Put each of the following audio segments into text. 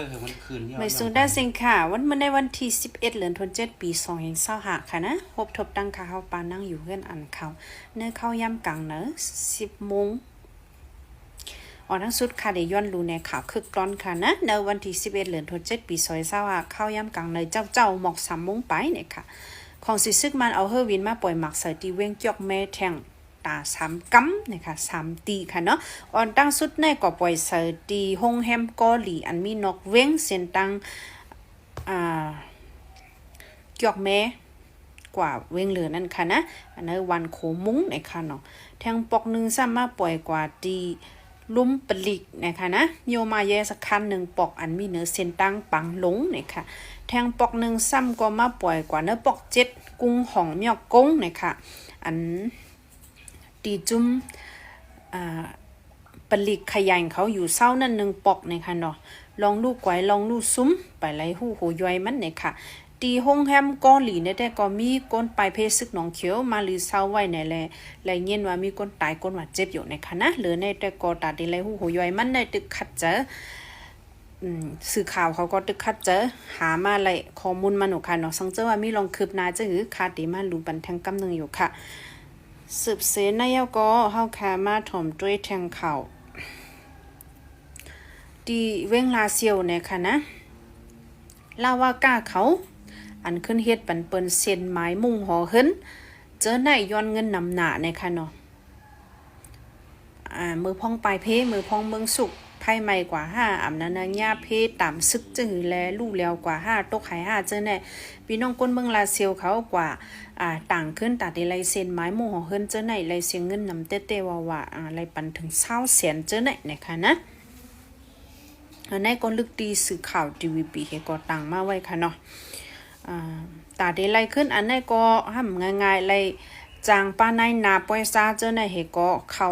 อคือมันคืนที่ไม่สูงได้สิงค่ะ วันมันในวันที่ 11 เดือนธันวาคมปี 2025ค่ะนะพบทบตั้งค่ะเฮาปานั่งอยู่เฮือนอันเขาเนื้อเข้าย่ำกลางเนอะ10โมงออกทั้งสุดค่ะได้ย้อนรู้ในข่าวคึกกร้อนค่ะนะในวันที่ 11 เดือนธันวาคมปี2025เข้าย่ำกลางในเจ้าเจ้าหมอก3โมงไปเนี่ยค่ะ ของสิซึกมันเอาเฮอร์วินมาปล่อยหมักใส่ตีเว้งจอกแม่แทง ตาสามกัมนะคะสามตีค่ะเนาะออนตั้งสุดในก็ปล่อยใส่ตีฮงแฮมกาหลีอันมีนกเว้งเส้นตังอ่าจอกแม่กว่าเว้งเหลือนั่นค่ะนะอันนั้นวันโขมุ้งในค่ะเนาะแทงปอกหนึ่งซ้ำมาปล่อยกว่าตีลุ่มปลิกนะคะนะโยมาแยสักคันหนึ่งปอกอันมีเนื้อเส้นตั้งปังหลงนะคะแทงปอกหนึ่งซ้ำก็มาปล่อยกว่าเนื้อปอกเจ็ดกุ้งห่องเมียกกงนะคะอัน ตีจุ้มอ่าปลิกขยันเขาอยู่เศร้านั่นหนึ่งปอกนะคะเนาะลองลูกไกวลองลูกซุ้มไปไล่หู้โหย่อยมันเนี่ยค่ะตีห้องแฮมกาหลีเนี่ยแต่ก็มีก้นไปเพศซึกหนองเขียวมาลือเศร้าไว้ในแลแลเย็นว่ามีก้นตายก้นว่าเจ็บอยู่ในคณะนะหรือในแต่ก็ตาดีไรหูโหย่อยมันได้ตึกขัดเจอสื่อข่าวเขาก็ตึกคัดเจอหามาไรข้อมูลมาหนูค่ะเนาะสังเจอว่ามีลองคืบหน้าจะหือคาดีมารู้บันแทงกำหนึงอยู่ค่ะ สืบเสนนายก็เฮาแค่มาถมด้วยแทงเข่าดีเว้งลาเซียวเนี่ยค่ะนะลาว่าก้าเขา อันขึ้นเฮ็ดปันเปิ้นเส้นไม้มุ่งหอเฮินเจอไหนย้อนเงินนำหนาเนี่ยค่ะเนาะอ่ามือพองปลายเพมือพองเมืองสุก ไพ่ใหม่กว่าห้าอำนานาญาเพต่ำซึกจื้อแลลู่แล้วกว่าห้าตกหายห้าเจอแน่พี่น้องก้นเมืองลาเซียวเขากว่าอ่าต่างขึ้นตัดได้ลายเส้นไม้หมุ่หอเฮินเจอไหนลายเสียงเงินนำเต้ๆว่าวาอ่าลายปันถึงเศร้าแสนเจอไหนนะคะนะอันนี้ก็ลึกดีสื่อข่าวทีวีปีเฮก็ต่างมาไว้ค่ะเนาะอ่าตาเดไลขึ้นอันนี้ก็ห้ำง่ายๆเลยจางป้าในนาปอยซาเจ้าในเฮก็เข่า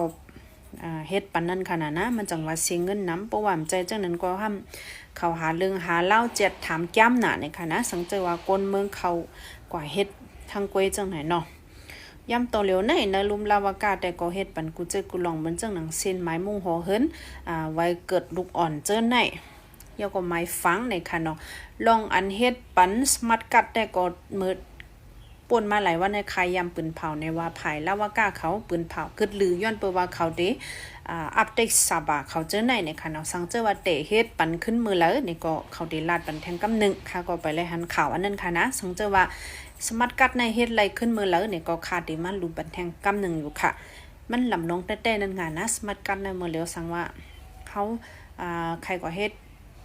เฮ็ดปันนั้นขนาดนะ มันจังว่าเสียเงินน้ำประวามใจจังนั้นก็ห้ำเขาหาเรื่องหาเล่าเจ็ดถามจ้ำหนาในค่ะนะสังเจอว่าก้นเมืองเขากว่าเฮ็ดทางกวยจังไหนเนาะย่ำโตเหลียวในนะลุมลาวากาแต่ก็เฮ็ดปันกูเจอกูลองมันจังหนังเส้นไม้มุ่งหอเฮินอ่าไว้เกิดลูกอ่อนเจอไหนยาก็ไม้ฟังในค่ะเนาะลองอันเฮ็ดปันสมัดกัดแต่ก็มืด ป่นมาหลายวันในคายยำปืนเผาในว่าภายแล้วว่ากล้าเขาปืนเผาคึดลือย้อนเปว่าเขาเดอ่าอัปเดตซาบาเขาเจอในในค่ะเนาะสังเจอว่าเตะเฮ็ดปันขึ้นมือแล้วนี่ก็เขาได้ลาดปันแทงกำหนึ่งค่ะก็ไปเลยหันข่าวอันนั้นค่ะนะสังเจอว่าสมัดกัดในเฮ็ดไรขึ้นมือแล้วนี่ก็คาดได้มันรูปันแทงกำหนึ่งอยู่ค่ะ มันลำน้องแต่ๆนั่นงานนะสมัดกัดในมือแล้วสังว่าเขาใครก็เฮ็ด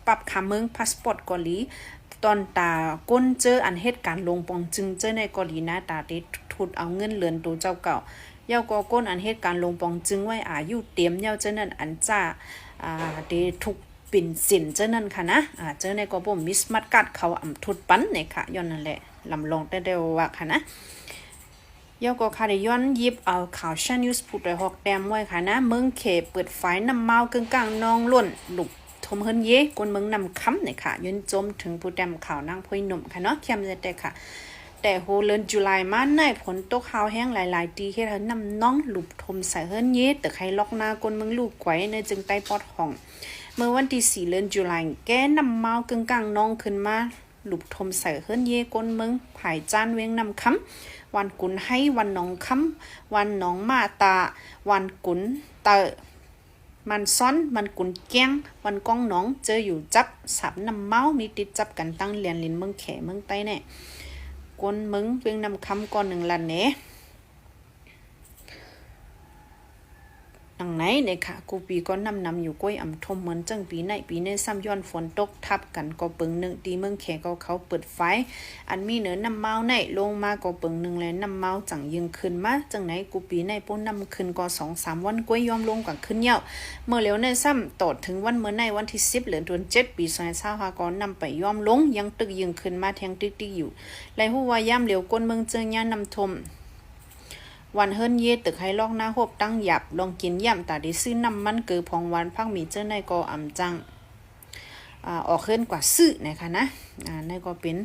ปรับคำเมืองพาสปอร์ตเกาหลีตอนตาก้นเจออันเหตุการณ์ลงปองจึงเจอในเกาหลีนะตาติทุดเอาเงินเลือนตัวเจ้าเก่าเย้าก็ก้นอันเหตุการณ์ลงปองจึงไว้อายุเตรียมเย้าเจอนั่นอันจ้าอ่าเดทุกปิ่นสินเจนั่นค่ะนะอ่าเจอในก็บ่มิสมัดกัดเขาอำทุดปันเนี่ยค่ะย้อนนั่นแหละลำลองแต่เดียวว่าค่ะนะเยาก็ค่ะได้ย้อนยิบเอาข่าวชันนิวส์พูดไว้ฮอกแดมไว้ค่ะนะ เมืองเขเปิดไฟน้ำเมากึ่งกลางนองล้วนลุก ทมเฮินเย่กวนเมืองนำคำเนี่ยค่ะยืนจมถึงผู้แดมข่าวนางพวยหนุ่มค่ะเนาะเข้มแต่ค่ะ แต่โฮเลินจุลายมาในฝนตกหาวแห้งหลายๆตีเฮ็ดให้น้ำน้องหลุบทมใส่เฮิรนเย่แต่ใครล็อกหน้ากวนเมืองลูกไกวในจึงใต้ปอดห้อง เมื่อวันที่4เดือนจุลายแกน้ำเมากึ่งกลางน้องขึ้นมาหลุบทมใส่เฮิรนเย่กวนเมืองผายจานเวียงนำคำวันกุนให้วันหนองคำวันหนองมาตา วันกุนเตอ มันซ้อนมันกุนแก้งมันก้องหนองเจออยู่จับสับน้ำเมามีติดจับกันตั้งเรียนลินเมืองแขเมืองใต้เน่กวนมึงเพียงนำคำก่อนหนึ่งลันเน่ ดังไหนเนี่ยค่ะกูปีก็นำนำอยู่ก้อยอ่ำทมเหมือนจังปีในปีในซ้ำย้อนฝนตกทับกันก็เปิงหนึ่งตีเมืองแขก็เขาเปิดไฟ อันมีเหนือน้ำเมาในลงมาก็เปิงหนึ่งแล้วน้ำเมาจังยิงขึ้นมาจังไหนกูปีในป้นนำขึ้นก็สองสามวันก้อยยอมลงกว่าขึ้นเยาเมื่อแล้วในซ้ำต่อถึงวันเมื่อในวันที่สิบเหลือนเดือนเจ็ดปีสองพันห้าร้อยก็นำไปยอมลงยังตึกยิงขึ้นมาแทงติ๊กติ๊กอยู่ไรหูว่าย่ำเหลียวก้นเมืองเจอยานำทม วันเฮิรนเย่ตึกให้ลอกหน้าหบตั้งหยับลองกินย่ำตาด้ซื้อน้ำมันเกือพองวันพักมีเจ้าในก็อ่ำจังอ่าออกเฮิรนกว่าซื้อนะคะนะอ่าในก็เป็น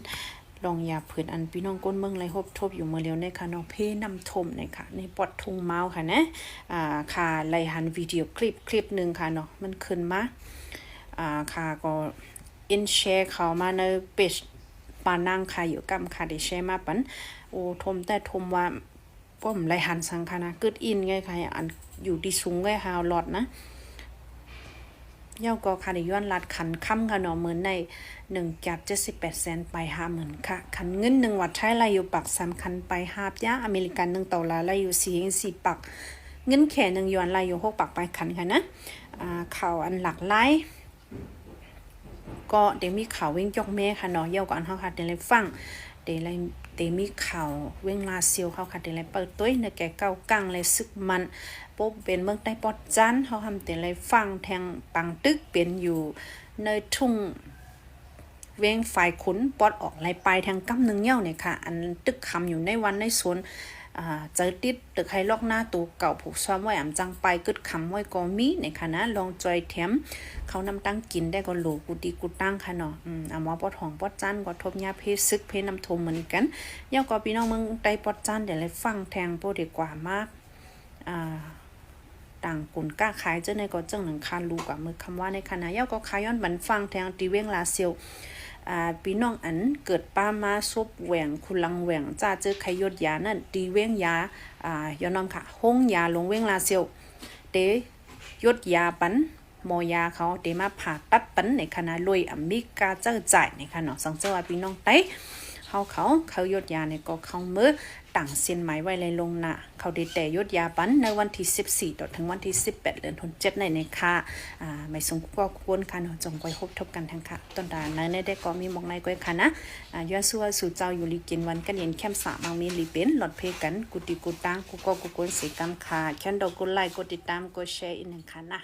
ลองยาผืนอันพี่น้องก้นเมืองไรหบทบอยู่เมื่อเร็วในค่ะน้องเพนำทมนะคะในปอดทุงเมาค่ะนะอ่าค่ะไลหันวิดีโอคลิปคลิปหนึ่งค่ะเนาะมันขึ้นมาอ่าค่ะก็อินแชร์เขามาในเพจปานังค่ะอยู่กำค่ะได้แชร์มาปันโอ้ทมแต่ทมว่า ก็มไรหันสังค่ะนะกึดอินไงค่ะอันอยู่ที่สูงไงฮาวลอดนะเย้าก็ค่ะได้ย้อนลัดขันค่ำค่ะเนาะเหมือนในหนึ่งจัดเจ็ดสิบแปดแสนไปห้าหมื่นค่ะขันเงินหนึ่งวัดใช้ไรอยู่ปักสามคันไปห้าบยาอเมริกันหนึ่งต่อลาไรอยู่สี่สี่ปัก เงินแข่หนึ่งยวนไรอยู่หกปักไปขันค่ะนะอ่าข่าวอันหลักไล่ก็เดี๋ยวมีข่าวเว้งจอกแม่ค่ะเนาะเย้าก่อนเฮาค่ะเดี๋ยวเลยฟัง เดี๋ยวเลยเตมีเข่าเวงลาเซียวเขาค่ะเดี๋ยวเลยเปิดตัวในแก่เก้ากังเลยซึกมันปุ๊บเป็นเมืองใต้ปอดจันเขาทำแต่ไรฟังแทงปังตึกเป็นอยู่ในทุ่งเวงฝ่ายขุนปอดออกไรไปทางกำหนึ่งเย่าเนี่ยค่ะ อันตึกคำอยู่ในวันในสวน เจอติดตึกให้ลอกหน้าตัวเก่าผูกซ้อมไว้อ่ำจังไปกึดคำไว้ก็มีในค่ะลองจอยแถมเขานำตั้งกินได้ก็โหลกูดีกูตั้งค่ะเนาะอืมอ่าหมอปอดหองปอดจันก็ทบยาเพศซึกเพน้ำทมเหมือนกันย่าก็พี่น้องเมืองใต้ปอดจันเดี๋ยวเลยฟังแทงโปดีกว่ามากอ่าต่างกุนก้าขายเจ้าในก็เจ้าหนังคาลูกว่ามือคำว่าในคณะย้าก็ขายย้อนบันฟังแทงตีเว้งลาเซียว อ่าปีน้องอันเกิดป้ามาซบแหวงคุณลังแหวงจ้าเจอไขยดยานั่นตีเว้งยาอ่ายอนองค่ะห้องยาลงเว้งลาเซียวเตยดยาปันหมอยาเขาเตมาผ่าตัดปันในคณะลุยอเมริกาเจ้าจ่ายในคณะสังเจ้าว่าพี่น้องไต้เขาเขาเขายดยาในก็เขามือ ต่างเส้นไหมไว้เลยลงหน้าเขาด้แต่ยดยาปันในวันที่ 14ต่อถึงวันที่ 18เดือนธันวาคมในในค่ะอ่าไม่สงก็ควรค่ะเนาะจงไว้พบทบกันทั้งค่ะต้นดาในในได้ก็มีมองในก้อยค่ะนะอ่าย้อนสู้สู่เจ้าอยู่ลีกินวันกันเย็นแคมสาบางมีลีเป็นหลอดเพกันกุติกุตังกูก็กูกวนสีกำค่ะแค่นดอกกุไลค์กดติดตามกดแชร์อีกหนึ่งค่ะนะ